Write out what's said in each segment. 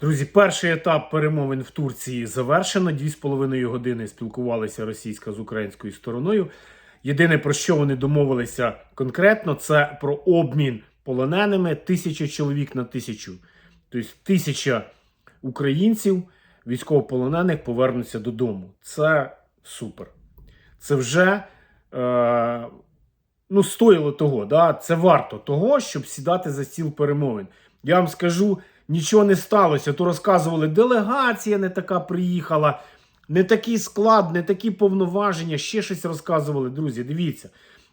Друзі, перший етап перемовин в Турції завершено. Дві з половиною години спілкувалися російська з українською стороною. Єдине про що вони домовилися конкретно, це про обмін полоненими тисяча чоловік на тисячу. Тобто тисяча українців, військовополонених повернуться додому. Це супер. Це вже е, ну, стоїло того. Да? Це варто того, щоб сідати за стіл перемовин. Я вам скажу, нічого не сталося. То розказували, делегація не така приїхала, не такий склад, не такі повноваження, ще щось розказували. Друзі, дивіться,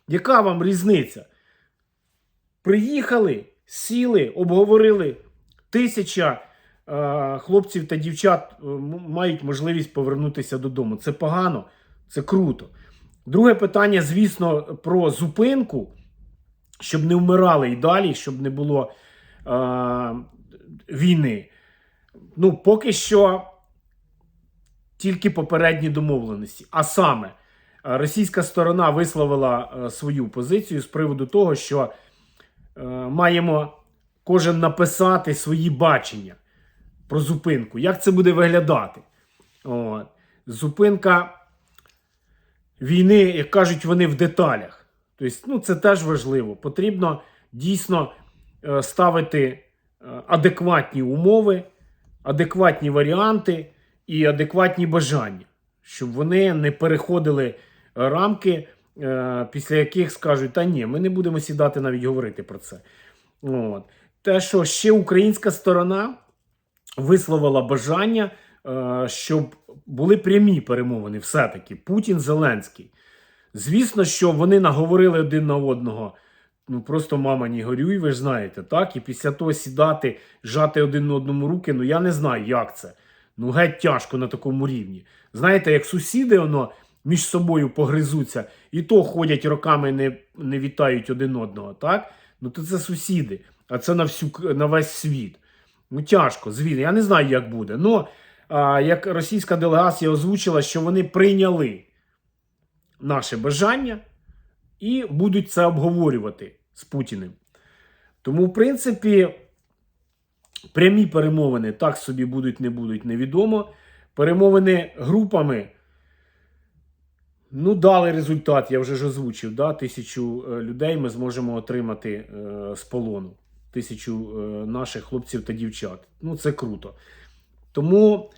яка вам різниця? Приїхали, сіли, обговорили. Тисяча е, хлопців та дівчат е, мають можливість повернутися додому. Це погано, це круто. Друге питання, звісно, про зупинку, щоб не вмирали і далі, щоб не було е, війни. Ну, поки що тільки попередні домовленості. А саме, е, російська сторона висловила е, свою позицію з приводу того, що е, маємо кожен написати свої бачення про зупинку. Як це буде виглядати? От. Зупинка війни, як кажуть, вони в деталях. Тобто, ну, це теж важливо. Потрібно дійсно ставити адекватні умови, адекватні варіанти і адекватні бажання, щоб вони не переходили рамки, е, після яких скажуть, та ні, ми не будемо сідати навіть говорити про це. От. Те, що ще українська сторона висловила бажання, е, щоб були прямі перемовини, все-таки Путін Зеленський. Звісно, що вони наговорили один на одного. Ну просто мама не горюй, ви ж знаєте, так? І після того сідати, жати один одному руки, ну я не знаю, як це. Ну, геть тяжко на такому рівні. Знаєте, як сусіди воно між собою погризуться, і то ходять роками, не, не вітають один одного, так? Ну, то це сусіди, а це на, всю, на весь світ. Ну, тяжко, звісно. Я не знаю, як буде. Ну, а, як російська делегація озвучила, що вони прийняли наше бажання і будуть це обговорювати з Путіним. Тому, в принципі, прямі перемовини так собі будуть, не будуть, невідомо. Перемовини групами. Ну, дали результат, я вже ж озвучив. Да? Тисячу е, людей ми зможемо отримати е, з полону. Тисячу е, наших хлопців та дівчат. Ну, це круто. Тому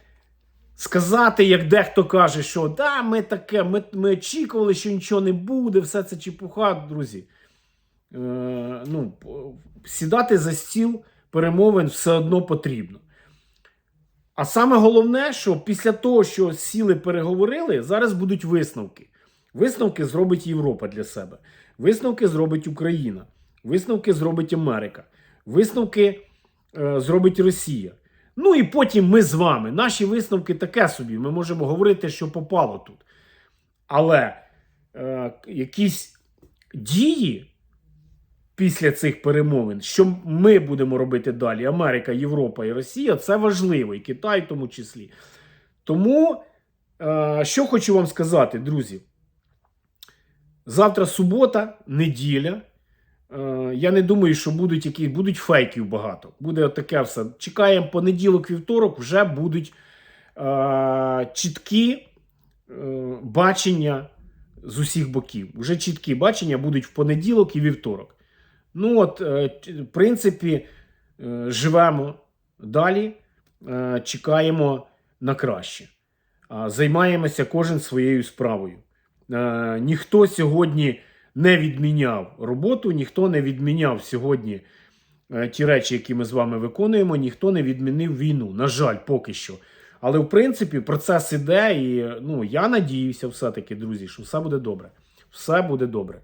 сказати, як дехто каже, що да, ми таке, ми, ми очікували, що нічого не буде, все це чепуха, друзі. Е, ну, сідати за стіл перемовин все одно потрібно. А саме головне, що після того, що сіли переговорили, зараз будуть висновки. Висновки зробить Європа для себе. Висновки зробить Україна. Висновки зробить Америка. Висновки е, зробить Росія. Ну і потім ми з вами. Наші висновки таке собі. Ми можемо говорити, що попало тут. Але е, якісь дії після цих перемовин, що ми будемо робити далі, Америка, Європа і Росія, це важливо, і Китай в тому числі. Тому, е, що хочу вам сказати, друзі. Завтра субота, неділя. Е, я не думаю, що будуть які будуть фейків багато. Буде таке все. Чекаємо понеділок, вівторок, вже будуть е, чіткі е, бачення з усіх боків. Вже чіткі бачення будуть в понеділок і вівторок. Ну от, е, в принципі, е, живемо далі, е, чекаємо на краще. Займаємося кожен своєю справою. Ніхто сьогодні не відміняв роботу, ніхто не відміняв сьогодні ті речі, які ми з вами виконуємо, ніхто не відмінив війну. На жаль, поки що. Але в принципі процес іде, і ну, я надіюся, все-таки, друзі, що все буде добре. Все буде добре.